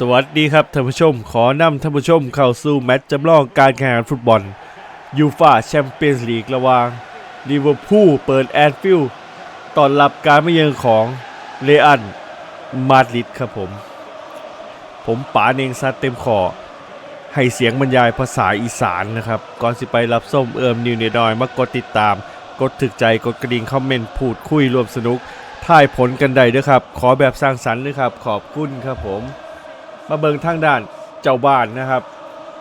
สวัสดีครับท่านผู้ชม ขอนำท่านผู้ชมเข้าสู่แมตช์จำลองการแข่งขันฟุตบอลยูฟาแชมเปี้ยนส์ลีกระหว่างลิเวอร์พูลเปิดแอนฟิลด์ต้อนรับการมาเยือนของเรอัลมาดริดครับผม ผมป๋าเนงซัดเต็มคอให้เสียงบรรยายภาษาอีสานนะครับ ก่อนสิไปรับส้มเอิมนิวเนดอยมากดติดตาม กดถึกใจกดกระดิ่งคอมเมนต์พูดคุยรวมสนุกท่ายผลกันได้ด้วยครับ ขอแบบสร้างสรรค์ด้วยครับ ขอบคุณครับผม มาเบิงทางด้านเจ้าบ้านนะครับ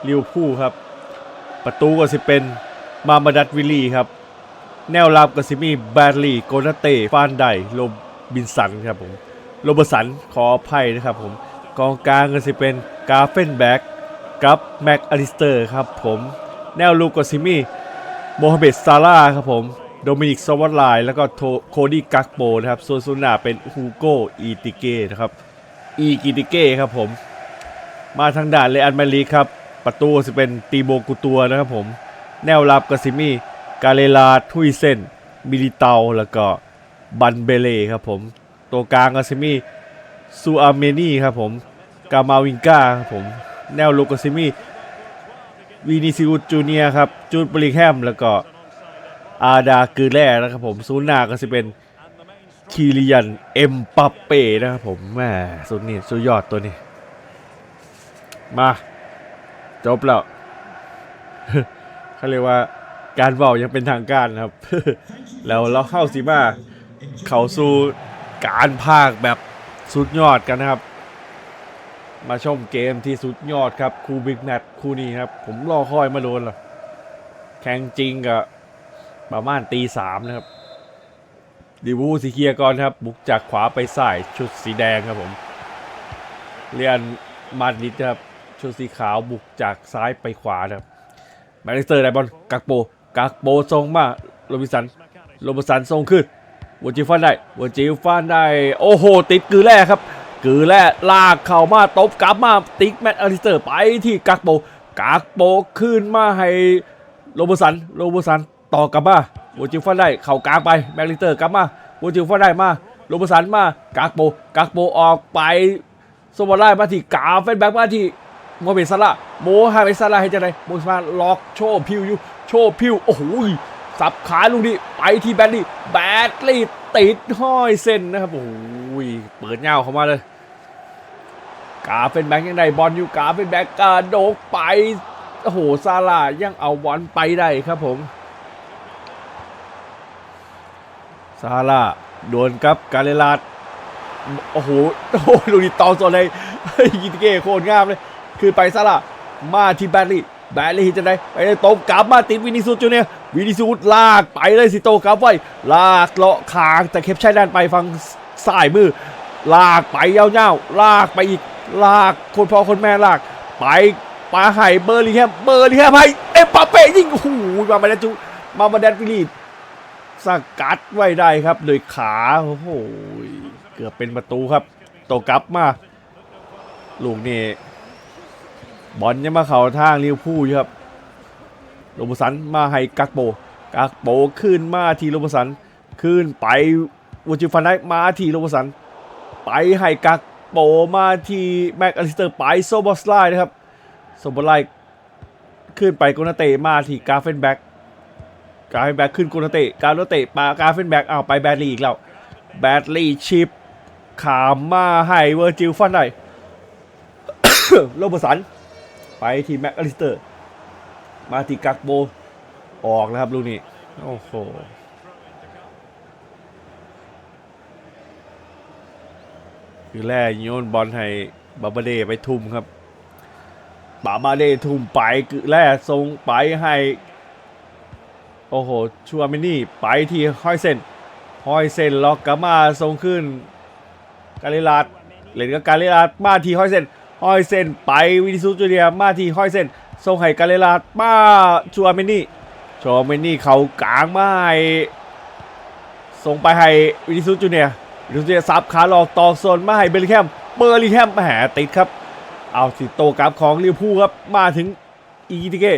ลิวพูครับ ประตูก็สิเป็นมามาดัตวิลลี่ครับ แนวรับก็สิมีแบดลีย์โกนาเต้ฟานไดโรบินสันครับผมโรบสันขออภัยนะครับผมกองกลางก็สิเป็นกาเฟนแบ็กกับแม็กอลิสเตอร์ครับผมแนวลูกก็สิมีโมฮัมเหม็ดซาร่าครับผมโดมินิกซอวัตไลน์แล้วก็โทโคดี้กักโบนะครับ ส่วนซุนหนาเป็นฮูโกอีติเก้นะครับ อีกิติเก้ครับผม มาทางด่านเลอันมารีครับ ประตูจะเป็นตีโบกุตัวนะครับผม แนวรับกสิมีกาเลลาทุยเซนมิลิเตาแล้วก็บันเบเล่ครับผม ตัวกลางกสิมีซูอาเมนีครับผมกามาวิงกาครับผม แนวลุกกสิมีวีนิซิอุจูเนียครับ จูดบริแฮมแล้วก็อาดากือแร่นะครับผมซูนาก็จะเป็นคีริยันเอ็มปัปเป้นะครับผมแหม่สุดนี่สุดยอดตัวนี้ มาจบแล้วเขาเรียกว่าการเว้ายังเป็นทางการนะครับ แล้วเราเข้าสิมาเข้าสู่การภาคแบบสุดยอดกันนะครับ มาชมเกมที่สุดยอดครับคู่บิ๊กแมตช์คู่นี้ครับ ผมรอคอยมาโดนละแข่งจริงกับประมาณตีสามนะครับดิวูสีเคียก่อนครับ บุกจากขวาไปซ้ายชุดสีแดงครับผม เรียนมาดริดครับ ชุดสีขาวบุกจากซ้ายไปขวานะครับแมนเชสเตอร์ได้บอลกักโปกักโปทรงมาโรบิสันโรบิสันทรงขึ้นวอจิฟันได้วอจิฟันได้ โอ้โห ติดกือแร่ครับ กือแร่ลากเข้ามาตบกลับมาติ๊กแมตอลิสเตอร์ไปที่กักโปกักโปขึ้นมาให้โรบิสันโรบิสันต่อกลับมาวอจิฟันได้เข่ากลางไปแมนเชสเตอร์กลับมาวอจิฟันได้มาโรบิสันมากักโปกักโปออกไปสมบัติไล่มาที่กาเฟนแบ็กมาที่ โมเมซาร่าโมฮาเมซาร่าให้จะไหนโมซาล็อกโชว์พิวอยู่โชว์พิวโอ้โหสับขาลูกนี้ไปที่แบดลี่แบดลี่ติดห้อยเส้นนะครับโอ้โหเปิดเงาเข้ามาเลยกาเฟนแบ็กยังได้บอลอยู่กาเฟนแบ็กกระโดดไปโอ้โหซาร่ายังเอาบอลไปได้ครับผมซาร่าห์ดวลกับกาเลลาดโอ้โหโอ้โหลูกนี้ตองส่วนเลยเฮ้ยยิงเก้โคตรงามเลย คือไปซะละมาที่แบดลี่แบดลี่จะได้ไปได้ตบกลับมาติดวินิซูจูเนียวินิซูสลากไปเลยสิโตกลับไว้ลากเลาะคางแต่เคปใช้ด้านไปฟังซ้ายมือ ลากไปยาวๆลากไปอีกลากคนพ่อคนแม่ลาก ไปปาไห่เบอร์ลิแฮมเบอร์ลิแฮมให้เอ็มปาเป้ยิงโอ้โหมามาดจูมามาแดนฟิลีสกัดไว้ได้ครับโดยขาโอ้โหเกือบเป็นประตูครับโตกลับมาลูกนี่ บอลยังมาเข่าทางลิวพูลอยู่ครับโรบสันมาให้กักโบกักโบขึ้นมาทีโรบสันขึ้นไปวูจิฟันได้มาทีโรบสัน ไปให้กักโบมาทีแม็กอลิสเตอร์ไปโซบอสไลนะครับโซบอสไลขึ้นไปโกนาเตมาทีกาเฟนแบ็กกาเฟนแบ็กขึ้นโกนาเตกาโนเตปากาเฟนแบ็กเอาไปแบดลีอีกแล้วแบดลี่ชิปขามมาให้เวอร์จิลฟันได้โรบสัน ไปที่แม็กอลิสเตอร์ มาที่กักโบ ออกแล้วครับลูกนี้ โอ้โหคือแรกโยนบอลให้บาบาเดไปทุ่มครับบาบาเดทุ่มไปคือแรกส่งไปให้ โอ้โห ชัวมินี่ไปที่ห้อยเซนฮอยเซนล็อกกลับมาทรงขึ้น กาลิลาดเล่นกับกาลิลาดมาที่ฮอยเซน ฮอยเซนไปวินิซูจูเนียมาที่ฮอยเซนทรงให้กาเลลาดมาชัวเมนี่ชัวเมนี่เขากลางมาให้ส่งไปให้วินิซูจูเนียวินิซูจูเนียซับขาหลอกตอกโซนมาให้เบลลิแฮมเบอร์ลิแฮมแหมติดครับ เอาสิโตกลับของลิเวอร์พูลครับมาถึงอีกิติเก้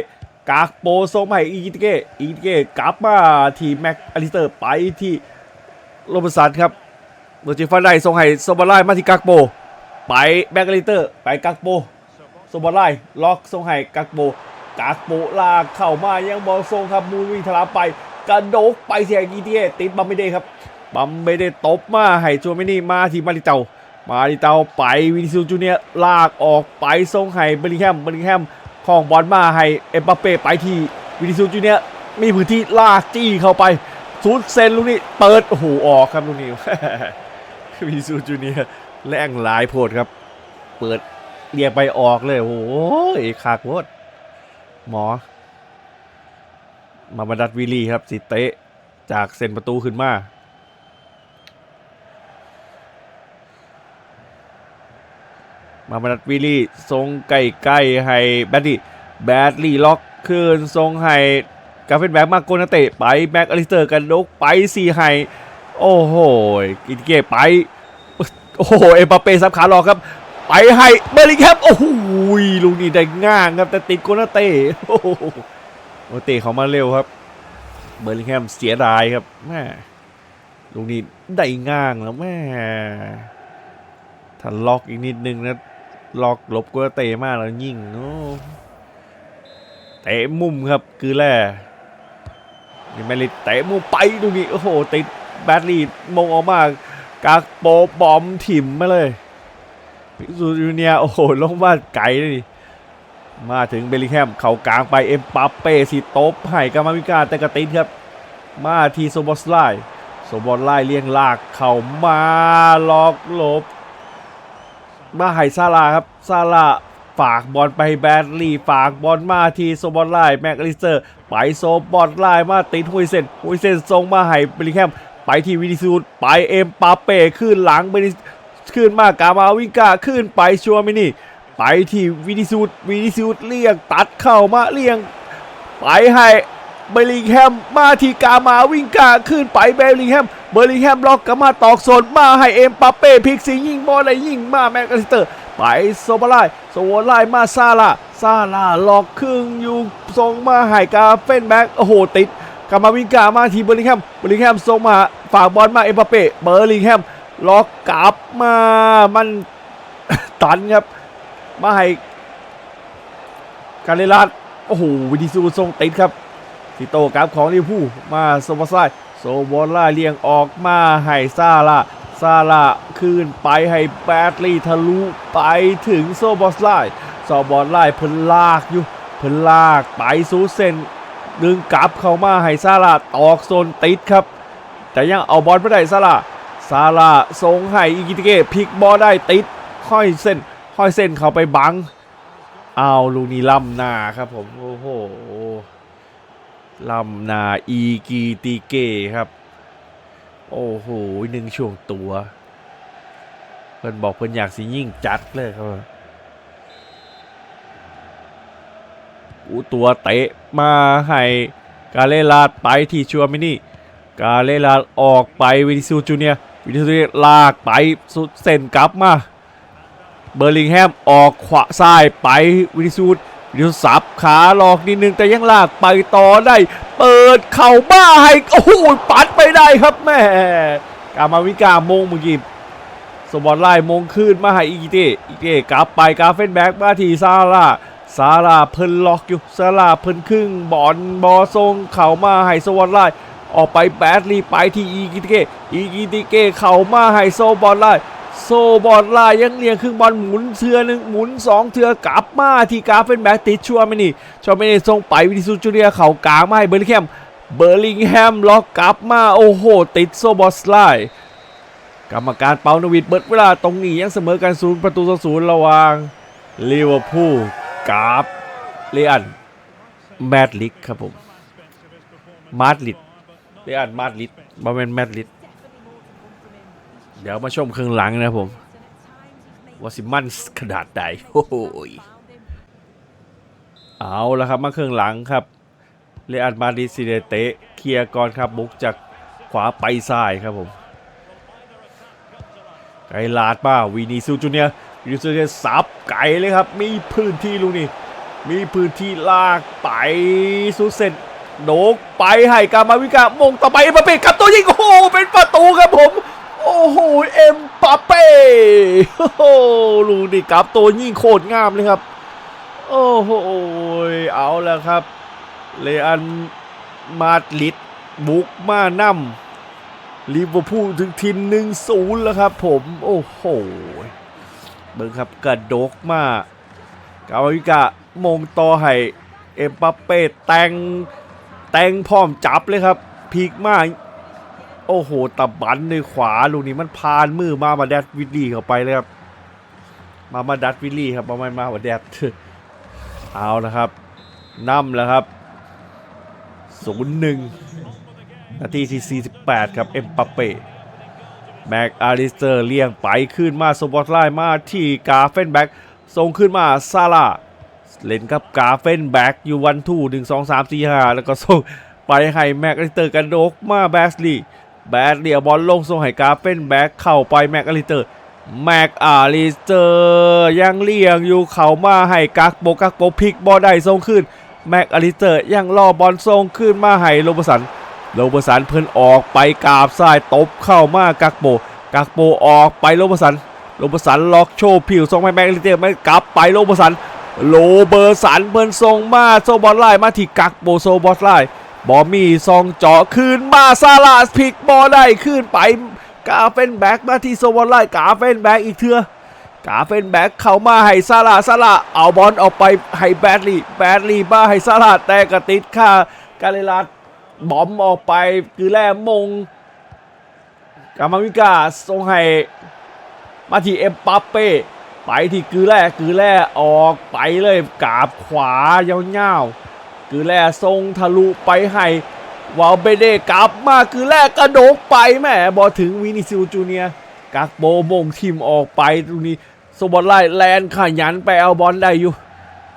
กากโปส่งไปให้อีกิติเก้อีกิติเก้กลับมาที่แม็กอลิสเตอร์ไปที่โรบสันครับเบอร์จิฟันได้ส่งให้โซบาไลมาที่กักโบ ไปแบ็กลิเตอร์ ไปกักโปโซบอลไล่ล็อกทรงให้กักโปกักโปลากเข้ามายังบอลทรงครับมูวิ่งทลาไปกระโดกไปเสียกีเทียติดบัมไม่ได้ครับบัมไม่ได้ตบมาให้จัวไม่นี่มาที่มาริเตามาริเตาไปวินิซูจูเนียลากออกไปทรงให้เบร์ลิงแฮมเบร์ลิงแฮมของบอลมาให้เอ็มบัปเป้ไปที่วินิซูจูเนียมีพื้นที่ลากจี้เข้าไปซูดเซนลูกนี้เปิดโอ้โหออกครับลูกนี้วินิซูจูเนีย แรงหลายโพดครับ เปิดเรียไปออกเลยโอ้โหขากโพดหมอ มาบรรดัดวิลี่ครับ สิเตะ จากเซนประตูขึ้นมามาบรรดัดวิลี่ทรงใกล้ๆให้แบดดี้แบดลี่ล็อกขึ้นทรงให้กาเฟนแบ็กมาโกนาเตะไปแบ็กอลิสเตอร์กันดกไปสี่ให้โอ้โหกินเกไป โอ้โห เอ็มบัปเป้ซับขาหลอกครับ ไปให้เบอร์ลิงแฮมโอ้โหลูกนี้ได้ง่างครับแต่ติดโกนาเต้โอ้โหโอเต้เขามาเร็วครับ เบอร์ลิงแฮมเสียดายครับแม่ลูกนี้ได้ง่างแล้วแม่ถ้าล็อกอีกนิดนึงนะล็อกหลบโกนาเต้มากแล้วยิงโอ้เตะมุมครับคือแร่นี่แมริตเตะมุมไปดูนี่โอ้โหติดแบดลีมงออกมากากโปะบอมถิ่มมาเลยพิซูจูเนียโอ้โหลงมาไกลเลยมาถึงเบลลิงแฮม เข่ากลางไปเอ็มปัปเป้สิโตบให้กามาวิกาแต่กระตินครับ มาทีโซบอสไลโซบอสไลเลี้ยงลากเข่ามาล็อกหลบ มาไห้ซาลาครับซาลาฝากบอลไปแบดลีย์ฝากบอลมาทีโซบอลไลแม็กลิสเตอร์ ไปโซบอลไลมาติดฮุยเซนฮุยเซนส่งมาให้เบลลิงแฮม ไปที่วินิซูดไปเอ็มปาเป้ขึ้นหลังเบนิขึ้นมากามาวิงกาขึ้นไปชัวมินี่ ไปที่วินิซูดวินิซูดเลี่ยงตัดเข้ามาเลี่ยง ไปให้เบลลิงแฮมมาที่กามาวิ่งกาขึ้นไปเบลลิงแฮมเบลลิงแฮมล็อกกามาตอกโซนมาให้เอ็มปาเป้พลิกซียิงบอลอะไรยิงมาแม็กอลิสเตอร์ ไปโซบาไลโซบาไลมาซาลาซาลาล็อกครึ่งอยู่ส่งมาให้กาเฟนแบ็กโอ้โหติด กลับมาวิงกามาทีเบอร์ลิงแฮมเบอร์ลิงแฮมส่งมาฝากบอลมาเอ็มบัปเป้เบอร์ลิงแฮมล็อกกลับมามันตันครับ มาให้การเลลัดโอ้โหวิดีซูทรงติดครับสิโตกลับของลิเวอร์พูลมาโซบอสไลโซบอลไลเลียงออกมาให้ซาลาซาลาคืนไปให้แบดลีย์ทะลุไปถึงโซบอสไลโซบอลไลเพิ่นลากอยู่เพิ่นลากไปสู่เส้น ดึงกลับเข้ามาให้ซาลาตอกโซนติดครับ แต่ยังเอาบอลไม่ได้ซาลาซาลาส่งให้อิกิติเกะพลิกบอลได้ติดห้อยเส้นห้อยเส้นเข้าไปบังเอาลูนีล้ำหนาครับผมโอ้โหล้ำหนาอีกิติเกะครับ โอ้โหหนึ่งช่วงตัว เพิ่นบอกเพิ่นอยากสิยิ่งจัดเลยครับ อูตัวเตะมาให้กาเลลาดไปที่ชัวมินี่ กาเลลาดออกไปวินิซูจูเนียวินิซูจูเนียลากไปสุดเส้นกลับมาเบอร์ลิงแฮมออกขวาซ้ายไปวินิซูวินิซูสับขาหลอกนิดนึงแต่ยังลากไปต่อได้ เปิดเข่าบ้าให้โอ้โหปัดไปได้ครับแม่กามาวิกามงเมื่อกี้สมบอลไล่มงขึ้นมาให้อีกิเตอีกิเตกลับไปกาเฟนแบ็กมาทีซาร่า ซาลาเพิ่นล็อกอยู่ซาลาเพิ่นครึ่งบอลบอทรงเข่ามาให้สวอตไล่ออกไปแบดลีไปที่อีกิติเกอีกิติเกเข่ามาให้โซบอลไล่โซบอลไล่ยังเลี้ยงครึ่งบอลหมุนเทือหนึ่งหมุนสองเทือกลับมาที่กาเป็นแบ็กติดชัวร์ไม่นี่ชัวร์ไม่นี่ส่งไปวิดิซูจูเรียเข่ากลางมาให้เบอร์ลิงแฮมเบอร์ลิงแฮมล็อกกลับมาโอ้โห ติดโซบอลไล่กรรมการเปานวิดเบิดเวลาตรงนี้ยังเสมอกันศูนย์ประตูต่อศูนย์ระหว่างลิเวอร์พูล กับเรอันแมดลิดครับผม มาดริดเรอันมาดริดบอมเมนแมดริดเดี๋ยวมาชมเครื่องหลังนะครับผมว่าสิมันขนาดใดโอ้โหยเอาแล้วครับมาเครื่องหลังครับเรอันมาดิซีเดเตะเคลียร์ก่อนครับบุกจากขวาไปซ้ายครับผมไกลาดมาวีนีซูจูเนีย ยูเซูเนสับไก่เลยครับ มีพื้นที่ลูกนี่ มีพื้นที่ลากไปสุเซนโดกไปให้กามาวิกามงต่อไปเอ็มบัปเป้กับตัวยิงโอ้โหเป็นประตูครับผม โอ้โหเอ็มปาเป้โอ้โหลูกนี่กับตัวยิงโคตรงามเลยครับ โอ้โหเอาแล้วครับเลอันมาดริดบุกมานำลิเวอร์พูลถึงทีมหนึ่งศูนย์แล้วครับผม โอ้โห เบิ่งครับกระดกมากกาวิกะมงต่อให้เอ็มปัปเป้แตงแตงพร้อมจับเลยครับพีกมากโอ้โหตะบันในขวาลูกนี้มันพานมือมามาแดดวิลลี่เข้าไปเลยครับ มามาดัดวิลลี่ครับมาไม่มาว่าแดดเอาละครับนำแล้วครับศูนย์หนึ่งนาทีที่48 ครับ เอ็มปัปเป้ แม็กอาริสเตอร์เลี่ยงไปขึ้นมาสปอตไลน์มาที่กาเฟนแบ็กส่งขึ้นมาซาลาเล่นกับกาเฟนแบ็กอยู่วันทูหนึ่งสองสามสี่ห้าแล้วก็ส่งไปให้แม็กอาริสเตอร์กันโดกมาแบสลีแบสเลียบอลลงส่งให้กาเฟนแบ็กเข้าไปแม็กอาริสเตอร์แม็กอาริสเตอร์ยังเลี่ยงอยู่เข้ามาให้กักโบกักโบพลิกบอลได้ส่งขึ้นแม็กอาริสเตอร์ยังรอบอลส่งขึ้นมาให้โรบสัน โรบสันเพิ่นออกไปกราบซ้ายตบเข้ามากักโบกักโบออกไปโรบสันโรบสันล็อกโชว์ผิวส่งไปแม็กลิเตียไม่กลับไปโรบสันโรเบอร์สันเพิ่นส่งมาโซบอลไล่มาที่กักโบโซบอลไล่บอมีซองเจาะคืนมาซาลาสพิกบอลได้ขึ้นไปกาเฟนแบ็กมาที่โซบอลไล่กาเฟนแบ็กอีกเทื่อกาเฟนแบ็กเข้ามาให้ซาลาซาลาเอาบอลออกไปให้แบดลีย์แบดลีย์มาให้ซาลาแต่กระติดค่ากาเลรัส บอมออกไปคือแล่มงกามาวิกาส่งให้มาที่เอ็มปัปเป้ไปที่กือแร่กือแร่ออกไปเลยกาบขวายาวๆกือแร่ทรงทะลุไปให้วาลเบเดกลับมากือแร่กระโดกไปแม่บอถึงวินิซิลจูเนียกักโบมงทีมออกไปตรงนี้สบอลไล่แลนขยันไปเอาบอลได้อยู่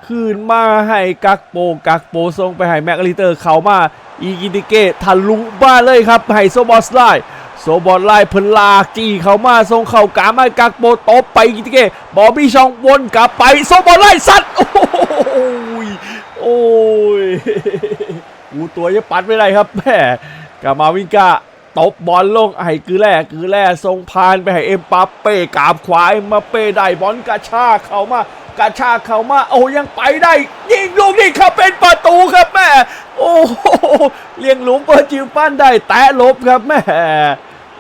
คืนมาให้กักโปกักโปส่งไปให้แม็กลิเตอร์เขามา อีกิติเกะทะลุบ้านเลยครับให้โซบอสไลโซบอสไลเพนลากจี้เข้ามาส่งเข้ากามากักโปตบไปอีกิติเกะบอบบี้ช่องวนกลับไปโซบอสไลสัตว์โอ้ยโอ้ยกูตัวจะปัดไม่ได้ครับแม่กามาวิงกาตบบอลลงให้กือแร่กือแร่ส่งพานไปให้เอ็มปัปเป้กาบขวาเอ็มปัปเป้ได้บอลกระชากเข้ามา กระชากเข้ามาโอ้ยังไปได้ ยิงลูกนี่ครับเป็นประตูครับแม่โอ้โหเลี้ยงหลุมเปิดจิวปั้นได้แตะลบครับแม่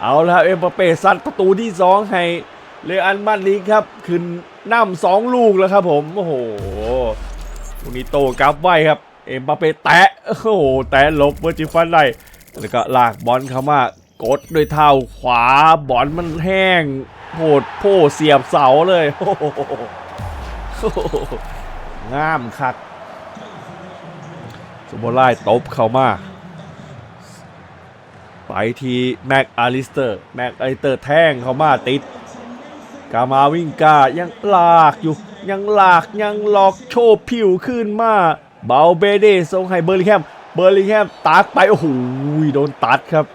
เอาละเอ็มบัปเปซัดประตูที่สองให้เลอันมาดริดครับขึ้นนำสองลูกแล้วครับผมโอ้โหลูกนี้โตกับไว้ครับเอ็มบัปเป้แตะโอ้โหแตะลบเปิดจิวปั้นได้แล้วก็ลากบอลเข้ามากดด้วยเท้าขวาบอลมันแห้งโผดโผเสียบเสาเลยโอ้โห งามคักสมบูรไล่ตบเข้ามา ไปทีแม็กอาริสเตอร์แม็กอาริสเตอร์แท่งเข้ามาติด กามาวิ่งกายังลากอยู่ ยังลากยังหลอกโชว์ผิวขึ้นมาเบาเบเดส่งให้เบอร์ลิแฮมเบอร์ลิแฮมตัดไป โอ้โหโดนตัดครับ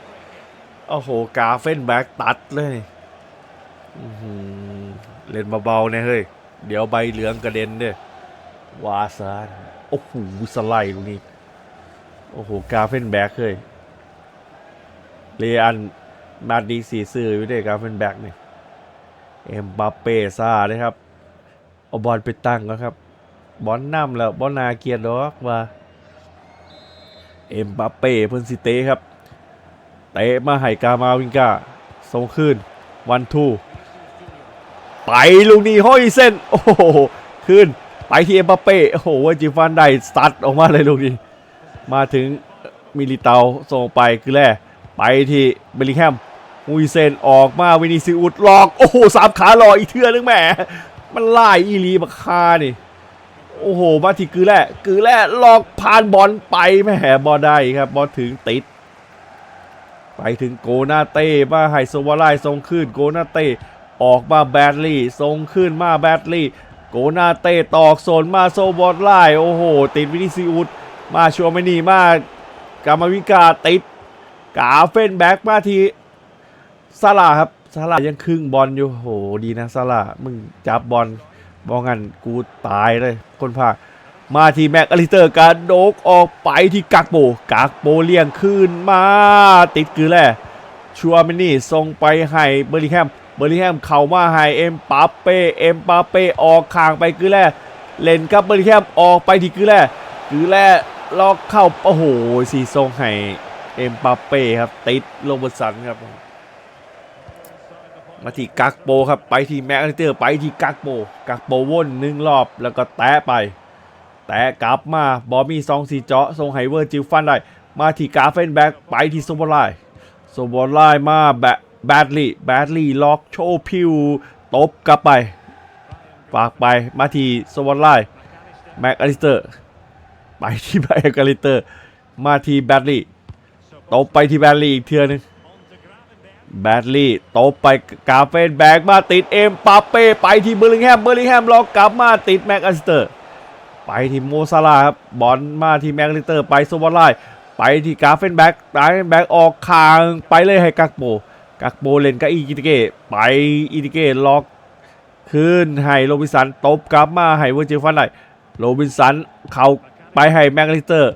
โอ้โห กาเฟนแบ็กตัดเลยเล่นเบาๆเนี่ยเฮ้ย เดี๋ยวใบเหลืองกระเด็นเด้อวาซานโอ้โหสไลด์ตรงนี้ โอ้โห กาเฟนแบ็กเลยเรอันมาดีสีซื่ออยู่ด้วยกาเฟนแบ็กเนี่ยเอ็มบัปเป้ซาเลยครับเอาบอลไปตั้งแล้วครับ บอลนำแล้วบอลนาเกียร์ดอกว่าเอ็มบัปเป้เพิ่นสิเตะครับเตะมาให้กามาวิงกาส่งคืนวันทู ไปลูกนี้ห้อยเส้น โอ้โหขึ้นไปที่เอ็มบัปเป้โอ้โหวจิฟันได้สตัดออกมาเลยลูกนี้ มาถึงมิลิเตาส่งไปคือแร่ไปที่เบลิแฮมมุยเซนออกมาวินิซิอุดหลอกโอ้โหสามขาหลอกอีเทื่อนึงแหมมันไล่อีลีบักคานี่โอ้โหมาที่คือแร่คือแร่หลอกผ่านบอลไปแหม่บอลได้ครับบอลถึงติด ไปถึงโกนาเต้มาไฮโซวาไลทรงขึ้นโกนาเต้ ออกมาแบดลี่ทรงขึ้นมาแบดลี่ โกนาเตตอกโซนมาโซบอลไลโอ้โห ติดวินิซิอุดมาชัวเมนีมากามาวิกาติดกาเฟนแบ็กมาทีซาลาครับซาลายังครึ่งบอลอยู่โหดีนะซาลามึงจับบอลบองันกูตายเลยคนพามาที่แม็กอลิสเตอร์การโดกออกไปที่กักโบกักโบเลี่ยงขึ้นมา ติดคือแหละชัวมินี่ส่งไปให้เบอร์ลิแฮม เบอร์ลิแฮมเข้ามาให้เอ็มปาเป้เอ็มปาเป้ออกข้างไปคือแร่เล่นกับเบอร์ลิแฮมออกไปที่คือแร่คือแร่ล็อกเข้าโอ้โหสีทรงให้เอ็มปาเป้ครับติดโรบสันครับมาที่กักโปครับไปที่แม็กอลิเตอร์ไปที่กักโปกักโปวนหนึ่งรอบแล้วก็แตะไป แตะกลับมาบอมีซองสีเจาะทรงไฮเวอร์จิลฟันได้มาที่กาเฟนแบ็กไปที่โซบอลไลโซบอลไลมาแบ แบดลี่แบดลี่ล็อกโชว์พิวตบกลับไปฝากไปมาที่โซบอลไลแม็กอลิสเตอร์ ไปที่แม็กอลิสเตอร์ มาทีแบดลี่ตบไปที่แบดลี่อีกเทือนึงแบดลี่ตบไปกาเฟนแบกมาติดเอ็มปาเป้ไปที่เบอร์ลิงแฮมเบอร์ลิงแฮมล็อกกลับมาติดแม็กอลิสเตอร์ ไปที่โมซาลาครับบอลมาที่แม็กอลิสเตอร์ ไปโซบอลไลไปที่กาเฟนแบ็กกาเฟนแบ็กออกคางไปเลยให้กักโบ กักโบเลนกับอีกิติเกะไปอีกิติเกะล็อกขึ้นให้โรบินสันตบกลับมาให้เวอร์จิฟันได้โรบินสันเข้าไปให้แม็กลิเตอร์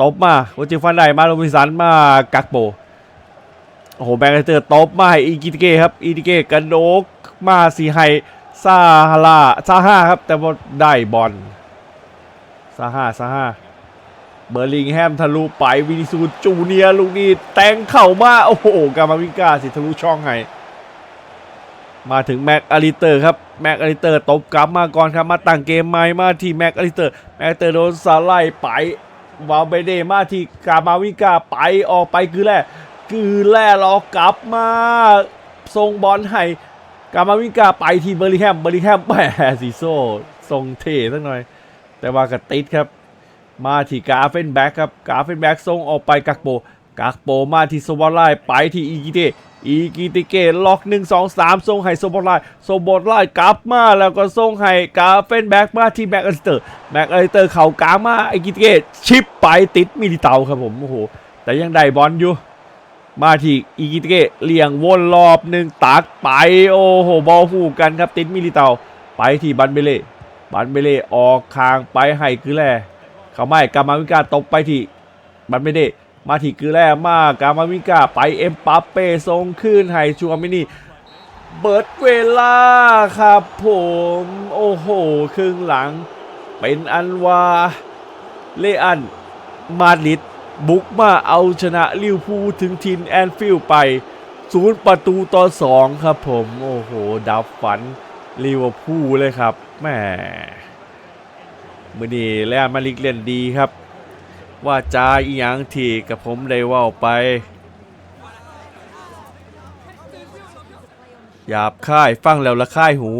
ตบมาเวอร์จิฟันได้มาโรบินสันมากักโบโอ้โหแม็กลิเตอร์ตบมาให้อีกิติเกะครับอีกิติเกะกระโดกมาสีให้ซาฮาลาซาฮาครับแต่ว่าได้บอลซาฮาซาฮา เบอร์ลิงแฮมทะลุไปวินิซูจูเนียลูกนี้แตงเข่ามาโอ้โหกามาวิกาสิทะลุช่องให้มาถึงแม็กอาริเตอร์ครับแม็กอาริเตอร์ตบกลับมาก่อนครับมาตั้งเกมใหม่มาที่แม็กอาริเตอร์แม็กอาริเตอร์โดนสไลด์ไปวาเบเดมาที่กามาวิกาไปออกไปคือแร่คือแร่รอกลับมาส่งบอลให้กามาวิกาไปที่เบอร์ลิงแฮมเบอร์ลิงแฮมแหมสีโซ่ทรงเท่สักหน่อย แต่ว่ากระติดครับ มาที่กาเฟนแบ็กครับกาเฟนแบ็กส่งออกไปกักโปกักโปมาที่โซบอลไลไปที่อีกิเตอีกิติเกตล็อก 1 2 3ส่งให้โซบอลไลโซบอลไลกลับมาแล้วก็ส่งให้กาเฟนแบ็กมาที่แม็กอลิสเตอร์แม็กอลิสเตอร์เข่ากลางมาอีกิติเกตชิปไปติดมิลิเตาครับผมโอ้โหแต่ยังได้บอลอยู่มาที่อีกิติเกะเลี่ยงวนรอบหนึ่งตักไปโอ้โหบอลคู่กันครับติดมิลิเตาไปที่บันเบเล่บันเบเล่ออกคางไปให้คือแร่ เขาไม่กามาวิกาตกไปที่บันเบเล่มาที่คือแร่มากกามาวิกาไปเอ็มปัปเป้ส่งขึ้นให้ชัวมินี่เบิร์ดเวลาครับผมโอ้โหครึ่งหลัง เป็นอันว่าเลอันมาดริดบุกมาเอาชนะลิวพูถึงทินแอนฟิลไปศูนย์ประตูต่อสองครับผม โอ้โห ดับฝันลิเวอร์พูลเลยครับแหม มือนี้แลนมาลิกเล่นดีครับ ว่าจาอีหยังที่กับผมได้ว่าไปหยาบค่ายฟังแล้วละค่ายหู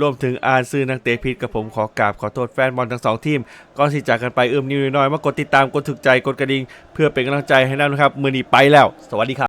รวมถึงอ่านซื้อนักเตะผิดกับผมขอกราบขอโทษแฟนบอลทั้งสองทีม ก่อนที่จากกันไปเอื้อมนิ้วน้อยมากดติดตามกดถึกใจกดกระดิ่งเพื่อเป็นกำลังใจให้นั่นนะครับ มือนี้ไปแล้ว สวัสดีครับ